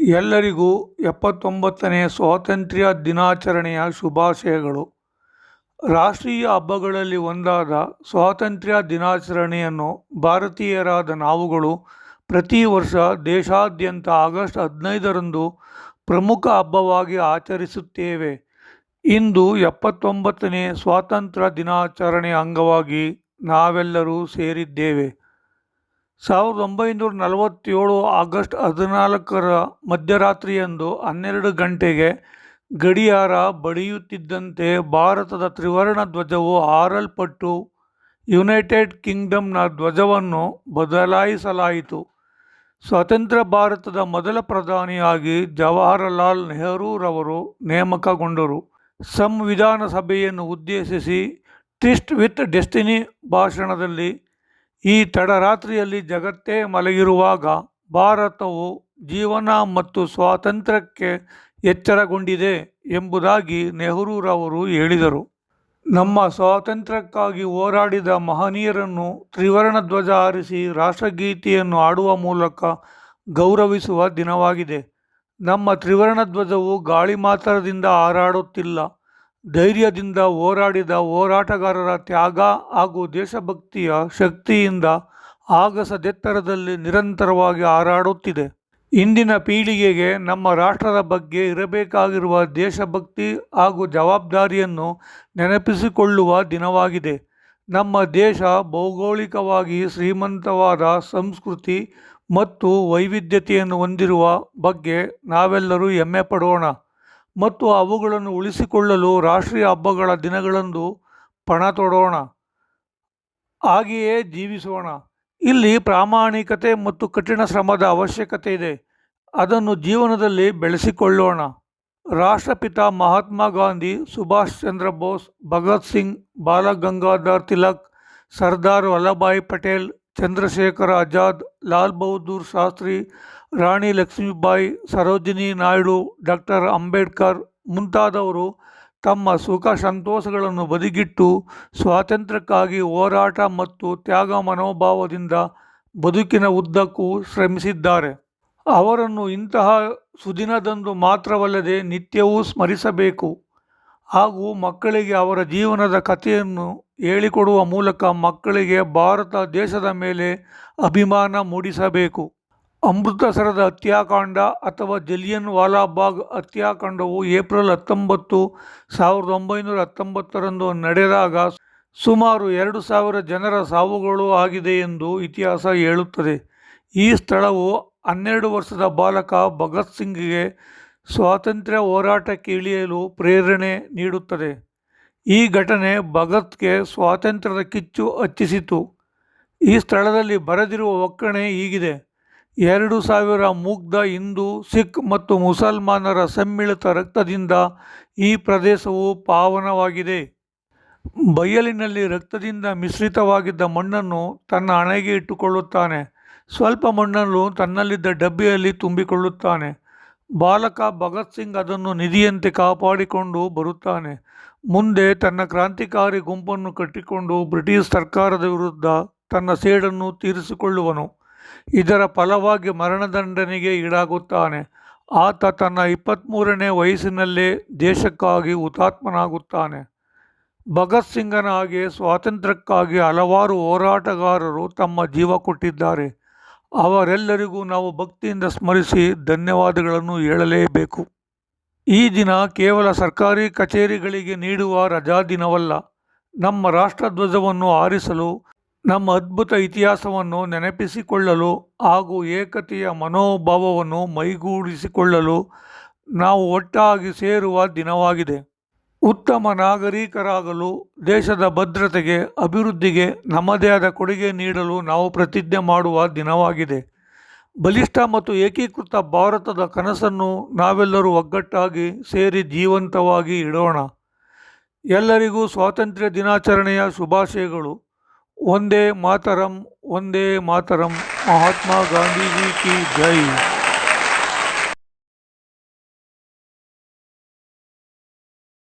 ಎಲ್ಲರಿಗೂ ಎಪ್ಪತ್ತೊಂಬತ್ತನೇ ಸ್ವಾತಂತ್ರ್ಯ ದಿನಾಚರಣೆಯ ಶುಭಾಶಯಗಳು. ರಾಷ್ಟ್ರೀಯ ಹಬ್ಬಗಳಲ್ಲಿ ಒಂದಾದ ಸ್ವಾತಂತ್ರ್ಯ ದಿನಾಚರಣೆಯನ್ನು ಭಾರತೀಯರಾದ ನಾವುಗಳು ಪ್ರತಿ ವರ್ಷ ದೇಶಾದ್ಯಂತ ಆಗಸ್ಟ್ ಹದಿನೈದರಂದು ಪ್ರಮುಖ ಹಬ್ಬವಾಗಿ ಆಚರಿಸುತ್ತೇವೆ. ಇಂದು ಎಪ್ಪತ್ತೊಂಬತ್ತನೇ ಸ್ವಾತಂತ್ರ್ಯ ದಿನಾಚರಣೆಯ ಅಂಗವಾಗಿ ನಾವೆಲ್ಲರೂ ಸೇರಿದ್ದೇವೆ. ಸಾವಿರದ ಒಂಬೈನೂರ ನಲವತ್ತೇಳು ಆಗಸ್ಟ್ ಹದಿನಾಲ್ಕರ ಮಧ್ಯರಾತ್ರಿಯಂದು ಹನ್ನೆರಡು ಗಂಟೆಗೆ ಗಡಿಯಾರ ಬಡಿಯುತ್ತಿದ್ದಂತೆ ಭಾರತದ ತ್ರಿವರ್ಣ ಧ್ವಜವು ಹಾರಲ್ಪಟ್ಟು ಯುನೈಟೆಡ್ ಕಿಂಗ್ಡಮ್ನ ಧ್ವಜವನ್ನು ಬದಲಾಯಿಸಲಾಯಿತು. ಸ್ವತಂತ್ರ ಭಾರತದ ಮೊದಲ ಪ್ರಧಾನಿಯಾಗಿ ಜವಾಹರಲಾಲ್ ನೆಹರೂರವರು ನೇಮಕಗೊಂಡರು. ಸಂವಿಧಾನ ಸಭೆಯನ್ನು ಉದ್ದೇಶಿಸಿ ಟಿಸ್ಟ್ ವಿತ್ ಡೆಸ್ಟಿನಿ ಭಾಷಣದಲ್ಲಿ ಈ ತಡರಾತ್ರಿಯಲ್ಲಿ ಜಗತ್ತೇ ಮಲಗಿರುವಾಗ ಭಾರತವು ಜೀವನ ಮತ್ತು ಸ್ವಾತಂತ್ರ್ಯಕ್ಕೆ ಎಚ್ಚರಗೊಂಡಿದೆ ಎಂಬುದಾಗಿ ನೆಹರೂರವರು ಹೇಳಿದರು. ನಮ್ಮ ಸ್ವಾತಂತ್ರ್ಯಕ್ಕಾಗಿ ಹೋರಾಡಿದ ಮಹನೀಯರನ್ನು ತ್ರಿವರ್ಣ ಧ್ವಜ ಹಾರಿಸಿ ರಾಷ್ಟ್ರಗೀತೆಯನ್ನು ಹಾಡುವ ಮೂಲಕ ಗೌರವಿಸುವ ದಿನವಾಗಿದೆ. ನಮ್ಮ ತ್ರಿವರ್ಣ ಧ್ವಜವು ಗಾಳಿ ಮಾತ್ರದಿಂದ ಹಾರಾಡುತ್ತಿಲ್ಲ. ಧೈರ್ಯದಿಂದ ಹೋರಾಡಿದ ಹೋರಾಟಗಾರರ ತ್ಯಾಗ ಹಾಗೂ ದೇಶಭಕ್ತಿಯ ಶಕ್ತಿಯಿಂದ ಆಗಸದೆತ್ತರದಲ್ಲಿ ನಿರಂತರವಾಗಿ ಹಾರಾಡುತ್ತಿದೆ. ಇಂದಿನ ಪೀಳಿಗೆಗೆ ನಮ್ಮ ರಾಷ್ಟ್ರದ ಬಗ್ಗೆ ಇರಬೇಕಾಗಿರುವ ದೇಶಭಕ್ತಿ ಹಾಗೂ ಜವಾಬ್ದಾರಿಯನ್ನು ನೆನಪಿಸಿಕೊಳ್ಳುವ ದಿನವಾಗಿದೆ. ನಮ್ಮ ದೇಶ ಭೌಗೋಳಿಕವಾಗಿ ಶ್ರೀಮಂತವಾದ ಸಂಸ್ಕೃತಿ ಮತ್ತು ವೈವಿಧ್ಯತೆಯನ್ನು ಹೊಂದಿರುವ ಬಗ್ಗೆ ನಾವೆಲ್ಲರೂ ಹೆಮ್ಮೆ ಪಡೋಣ. ಮತ್ತು ಅವುಗಳನ್ನು ಉಳಿಸಿಕೊಳ್ಳಲು ರಾಷ್ಟ್ರೀಯ ಹಬ್ಬಗಳ ದಿನಗಳಂದು ಪಣ ತೊಡೋಣ. ಹಾಗೆಯೇ ಜೀವಿಸೋಣ. ಇಲ್ಲಿ ಪ್ರಾಮಾಣಿಕತೆ ಮತ್ತು ಕಠಿಣ ಶ್ರಮದ ಅವಶ್ಯಕತೆ ಇದೆ. ಅದನ್ನು ಜೀವನದಲ್ಲಿ ಬೆಳೆಸಿಕೊಳ್ಳೋಣ. ರಾಷ್ಟ್ರಪಿತ ಮಹಾತ್ಮ ಗಾಂಧಿ, ಸುಭಾಷ್ ಚಂದ್ರ ಬೋಸ್, ಭಗತ್ ಸಿಂಗ್, ಬಾಲಗಂಗಾಧರ್ ತಿಲಕ್, ಸರ್ದಾರ್ ವಲ್ಲಭಾಯಿ ಪಟೇಲ್ ಚಂದ್ರಶೇಖರ ಆಜಾದ್, ಲಾಲ್ ಬಹದ್ದೂರ್ ಶಾಸ್ತ್ರಿ, ರಾಣಿ ಲಕ್ಷ್ಮೀಬಾಯಿ ಸರೋಜಿನಿ ನಾಯ್ಡು, ಡಾಕ್ಟರ್ ಅಂಬೇಡ್ಕರ್ ಮುಂತಾದವರು ತಮ್ಮ ಸುಖ ಸಂತೋಷಗಳನ್ನು ಬದಿಗಿಟ್ಟು ಸ್ವಾತಂತ್ರ್ಯಕ್ಕಾಗಿ ಹೋರಾಟ ಮತ್ತು ತ್ಯಾಗ ಮನೋಭಾವದಿಂದ ಬದುಕಿನ ಉದ್ದಕ್ಕೂ ಶ್ರಮಿಸಿದ್ದಾರೆ. ಅವರನ್ನು ಇಂತಹ ಸುದಿನದಂದು ಮಾತ್ರವಲ್ಲದೆ ನಿತ್ಯವೂ ಸ್ಮರಿಸಬೇಕು. ಹಾಗೂ ಮಕ್ಕಳಿಗೆ ಅವರ ಜೀವನದ ಕಥೆಯನ್ನು ಹೇಳಿಕೊಡುವ ಮೂಲಕ ಮಕ್ಕಳಿಗೆ ಭಾರತ ದೇಶದ ಮೇಲೆ ಅಭಿಮಾನ ಮೂಡಿಸಬೇಕು. ಅಮೃತಸರದ ಹತ್ಯಾಕಾಂಡ ಅಥವಾ ಜಲಿಯನ್ ವಾಲಾಬಾಗ್ ಹತ್ಯಾಕಾಂಡವು ಏಪ್ರಿಲ್ ಹತ್ತೊಂಬತ್ತು, ಸಾವಿರದ ಒಂಬೈನೂರ ಹತ್ತೊಂಬತ್ತರಂದು ನಡೆದಾಗ ಸುಮಾರು ಎರಡು ಸಾವಿರ ಜನರ ಸಾವುಗಳು ಆಗಿದೆ ಎಂದು ಇತಿಹಾಸ ಹೇಳುತ್ತದೆ. ಈ ಸ್ಥಳವು ಹನ್ನೆರಡು ವರ್ಷದ ಬಾಲಕ ಭಗತ್ ಸಿಂಗ್ಗೆ ಸ್ವಾತಂತ್ರ್ಯ ಹೋರಾಟಕ್ಕೆ ಇಳಿಯಲು ಪ್ರೇರಣೆ ನೀಡುತ್ತದೆ. ಈ ಘಟನೆ ಭಗತ್ಗೆ ಸ್ವಾತಂತ್ರ್ಯದ ಕಿಚ್ಚು ಹಚ್ಚಿಸಿತು. ಈ ಸ್ಥಳದಲ್ಲಿ ಬರೆದಿರುವ ಒಕ್ಕಣೆ ಹೀಗಿದೆ. ಎರಡು ಸಾವಿರ ಮುಗ್ಧ ಹಿಂದೂ, ಸಿಖ್ ಮತ್ತು ಮುಸಲ್ಮಾನರ ಸಮ್ಮಿಳಿತ ರಕ್ತದಿಂದ ಈ ಪ್ರದೇಶವು ಪಾವನವಾಗಿದೆ. ಬಯಲಿನಲ್ಲಿ ರಕ್ತದಿಂದ ಮಿಶ್ರಿತವಾಗಿದ್ದ ಮಣ್ಣನ್ನು ತನ್ನ ಹಣೆಗೆ ಇಟ್ಟುಕೊಳ್ಳುತ್ತಾನೆ. ಸ್ವಲ್ಪ ಮಣ್ಣನ್ನು ತನ್ನಲ್ಲಿದ್ದ ಡಬ್ಬಿಯಲ್ಲಿ ತುಂಬಿಕೊಳ್ಳುತ್ತಾನೆ. ಬಾಲಕ ಭಗತ್ ಸಿಂಗ್ ಅದನ್ನು ನಿಧಿಯಂತೆ ಕಾಪಾಡಿಕೊಂಡು ಬರುತ್ತಾನೆ. ಮುಂದೆ ತನ್ನ ಕ್ರಾಂತಿಕಾರಿ ಗುಂಪನ್ನು ಕಟ್ಟಿಕೊಂಡು ಬ್ರಿಟಿಷ್ ಸರ್ಕಾರದ ವಿರುದ್ಧ ತನ್ನ ಸೇಡನ್ನು ತೀರಿಸಿಕೊಳ್ಳುವನು. ಇದರ ಫಲವಾಗಿ ಮರಣದಂಡನೆಗೆ ಈಡಾಗುತ್ತಾನೆ. ಆತ ತನ್ನ ಇಪ್ಪತ್ತ್ಮೂರನೇ ವಯಸ್ಸಿನಲ್ಲೇ ದೇಶಕ್ಕಾಗಿ ಹುತಾತ್ಮನಾಗುತ್ತಾನೆ. ಭಗತ್ ಸಿಂಗನ ಹಾಗೆ ಸ್ವಾತಂತ್ರ್ಯಕ್ಕಾಗಿ ಹಲವಾರು ಹೋರಾಟಗಾರರು ತಮ್ಮ ಜೀವ ಕೊಟ್ಟಿದ್ದಾರೆ. ಅವರೆಲ್ಲರಿಗೂ ನಾವು ಭಕ್ತಿಯಿಂದ ಸ್ಮರಿಸಿ ಧನ್ಯವಾದಗಳನ್ನು ಹೇಳಲೇಬೇಕು. ಈ ದಿನ ಕೇವಲ ಸರ್ಕಾರಿ ಕಚೇರಿಗಳಿಗೆ ನೀಡುವ ರಜಾ ದಿನವಲ್ಲ, ನಮ್ಮ ರಾಷ್ಟ್ರಧ್ವಜವನ್ನು ಆರಿಸಲು ನಮ್ಮ ಅದ್ಭುತ ಇತಿಹಾಸವನ್ನು ನೆನಪಿಸಿಕೊಳ್ಳಲು ಹಾಗೂ ಏಕತೆಯ ಮನೋಭಾವವನ್ನು ಮೈಗೂಡಿಸಿಕೊಳ್ಳಲು ನಾವು ಒಟ್ಟಾಗಿ ಸೇರುವ ದಿನವಾಗಿದೆ. ಉತ್ತಮ ನಾಗರಿಕರಾಗಲು ದೇಶದ ಭದ್ರತೆಗೆ, ಅಭಿವೃದ್ಧಿಗೆ ನಮ್ಮದೇ ಆದ ಕೊಡುಗೆ ನೀಡಲು ನಾವು ಪ್ರತಿಜ್ಞೆ ಮಾಡುವ ದಿನವಾಗಿದೆ. ಬಲಿಷ್ಠ ಮತ್ತು ಏಕೀಕೃತ ಭಾರತದ ಕನಸನ್ನು ನಾವೆಲ್ಲರೂ ಒಗ್ಗಟ್ಟಾಗಿ ಸೇರಿ ಜೀವಂತವಾಗಿ ಇಡೋಣ. ಎಲ್ಲರಿಗೂ ಸ್ವಾತಂತ್ರ್ಯ ದಿನಾಚರಣೆಯ ಶುಭಾಶಯಗಳು. ಒಂದೇ ಮಾತರಂ ಒಂದೇ ಮಾತರಂ, ಮಹಾತ್ಮ ಗಾಂಧೀಜಿ ಕಿ ಜೈ.